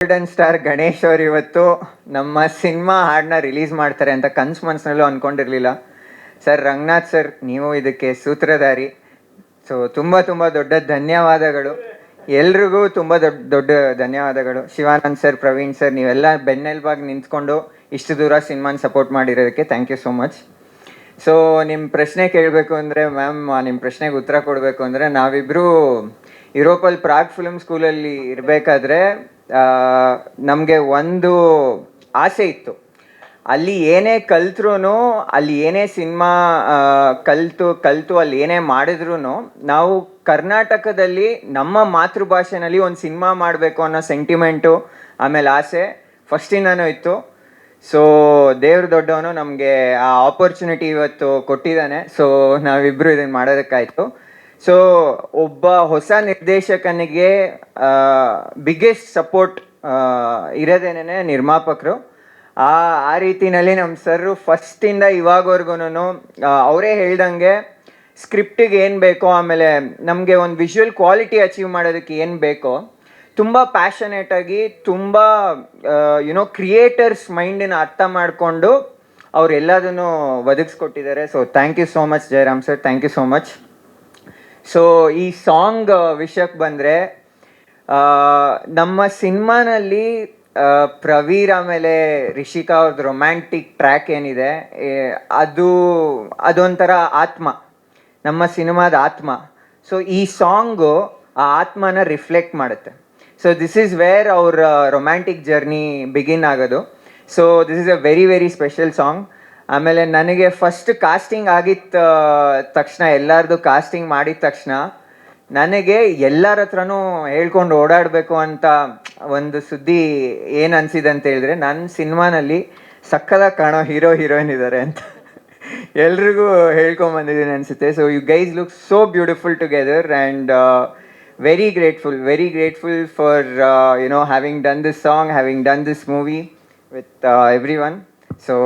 Golden star Ganesh ಅವರು ಇವತ್ತು ನಮ್ಮ ಸಿನಿಮಾ ಹಾಡನ್ನ ರಿಲೀಸ್ ಮಾಡ್ತಾರೆ ಅಂತ ಕನ್ಸು ಮನಸ್ಸಿನಲ್ಲೂ ಅಂದ್ಕೊಂಡಿರಲಿಲ್ಲ ಸರ್ ರಂಗನಾಥ್ ಸರ್ ನೀವು ಇದಕ್ಕೆ ಸೂತ್ರಧಾರಿ. ಸೊ ತುಂಬ ತುಂಬ ದೊಡ್ಡ ಧನ್ಯವಾದಗಳು. ಎಲ್ರಿಗೂ ತುಂಬ ದೊಡ್ಡ ದೊಡ್ಡ ಧನ್ಯವಾದಗಳು. ಶಿವಾನಂದ್ ಸರ್ ಪ್ರವೀಣ್ ಸರ್ ನೀವೆಲ್ಲ ಬೆನ್ನೆಲ್ಬಾಗಿ ನಿಂತ್ಕೊಂಡು ಇಷ್ಟು ದೂರ ಸಿನಿಮಾನ support ಮಾಡಿರೋದಕ್ಕೆ thank you so much so ನಿಮ್ಮ ಪ್ರಶ್ನೆ ಕೇಳಬೇಕು ಅಂದರೆ ಮ್ಯಾಮ್ ನಿಮ್ಮ ಪ್ರಶ್ನೆಗೆ ಉತ್ತರ ಕೊಡಬೇಕು ಅಂದರೆ ನಾವಿಬ್ಬರು ಯುರೋಪಲ್ಲಿ ಪ್ರಾಗ್ ಫಿಲ್ಮ್ ಸ್ಕೂಲಲ್ಲಿ ಇರಬೇಕಾದ್ರೆ ನಮಗೆ ಒಂದು ಆಸೆ ಇತ್ತು. ಅಲ್ಲಿ ಏನೇ ಕಲ್ತ್ರೂ ಅಲ್ಲಿ ಏನೇ ಸಿನಿಮಾ ಕಲ್ತು ಕಲ್ತು, ಅಲ್ಲಿ ಏನೇ ಮಾಡಿದ್ರು ನಾವು ಕರ್ನಾಟಕದಲ್ಲಿ ನಮ್ಮ ಮಾತೃಭಾಷೆನಲ್ಲಿ ಒಂದು ಸಿನಿಮಾ ಮಾಡಬೇಕು ಅನ್ನೋ ಸೆಂಟಿಮೆಂಟು, ಆಮೇಲೆ ಆಸೆ ಫಸ್ಟಿಂದನೂ ಇತ್ತು. ಸೊ ದೇವ್ರ ದೊಡ್ಡವನು ನಮಗೆ ಆ ಆಪರ್ಚುನಿಟಿ ಇವತ್ತು ಕೊಟ್ಟಿದ್ದಾನೆ. ಸೊ ನಾವಿಬ್ಬರು ಇದನ್ನು ಮಾಡೋದಕ್ಕಾಯ್ತು. ಸೊ ಒಬ್ಬ ಹೊಸ ನಿರ್ದೇಶಕನಿಗೆ ಬಿಗ್ಗೆಸ್ಟ್ ಸಪೋರ್ಟ್ ಇರೋದೇನೆ ನಿರ್ಮಾಪಕರು. ಆ ಆ ರೀತಿನಲ್ಲಿ ನಮ್ಮ ಸರ್ರು ಫಸ್ಟಿಂದ ಇವಾಗವರೆಗೂ ಅವರೇ ಹೇಳ್ದಂಗೆ ಸ್ಕ್ರಿಪ್ಟಿಗೆ ಏನು ಬೇಕೋ, ಆಮೇಲೆ ನಮಗೆ ಒಂದು ವಿಜುವಲ್ ಕ್ವಾಲಿಟಿ ಅಚೀವ್ ಮಾಡೋದಕ್ಕೆ ಏನು ಬೇಕೋ, ತುಂಬ ಪ್ಯಾಷನೇಟಾಗಿ ತುಂಬ ಯುನೋ ಕ್ರಿಯೇಟರ್ಸ್ ಮೈಂಡನ್ನು ಅರ್ಥ ಮಾಡಿಕೊಂಡು ಅವರೆಲ್ಲದನ್ನು ಒದಗಿಸ್ಕೊಟ್ಟಿದ್ದಾರೆ. So thank you so much Jayaram sir thank you so much so ಈ ಸಾಂಗ್ ವಿಷಯಕ್ಕೆ ಬಂದರೆ ನಮ್ಮ ಸಿನಿಮಾನಲ್ಲಿ ಪ್ರವೀರ್ ಆಮೇಲೆ ರಿಷಿಕಾ ಅವ್ರದ್ದು ರೊಮ್ಯಾಂಟಿಕ್ ಟ್ರ್ಯಾಕ್ ಏನಿದೆ ಅದು, ಅದೊಂಥರ ಆತ್ಮ. ನಮ್ಮ ಸಿನಿಮಾದ ಆತ್ಮ. ಸೊ ಈ ಸಾಂಗು ಆ ಆತ್ಮನ ರಿಫ್ಲೆಕ್ಟ್ ಮಾಡುತ್ತೆ. ಸೊ ದಿಸ್ ಈಸ್ ವೇರ್ ಅವ್ರ ರೊಮ್ಯಾಂಟಿಕ್ ಜರ್ನಿ ಬಿಗಿನ್ ಆಗೋದು. So this is a very very special song ಆಮೇಲೆ ನನಗೆ ಫಸ್ಟ್ ಕಾಸ್ಟಿಂಗ್ ಆಗಿದ್ದ ತಕ್ಷಣ, ಎಲ್ಲರದು ಕಾಸ್ಟಿಂಗ್ ಮಾಡಿದ ತಕ್ಷಣ ನನಗೆ ಎಲ್ಲರ ಹತ್ರನೂ ಹೇಳ್ಕೊಂಡು ಓಡಾಡಬೇಕು ಅಂತ ಒಂದು ಸುದ್ದಿ ಏನು ಅನಿಸಿದೆ ಅಂತ ಹೇಳಿದ್ರೆ ನನ್ನ ಸಿನಿಮಾನಲ್ಲಿ ಸಕ್ಕದ ಕಾಣೋ ಹೀರೋ, ಹೀರೋಯಿನ್ ಇದ್ದಾರೆ ಅಂತ ಎಲ್ರಿಗೂ ಹೇಳ್ಕೊಂಬಂದಿದ್ದೀನಿ ಅನಿಸುತ್ತೆ. So you guys look so beautiful together and very grateful very grateful for you know having done this song having done this movie with everyone so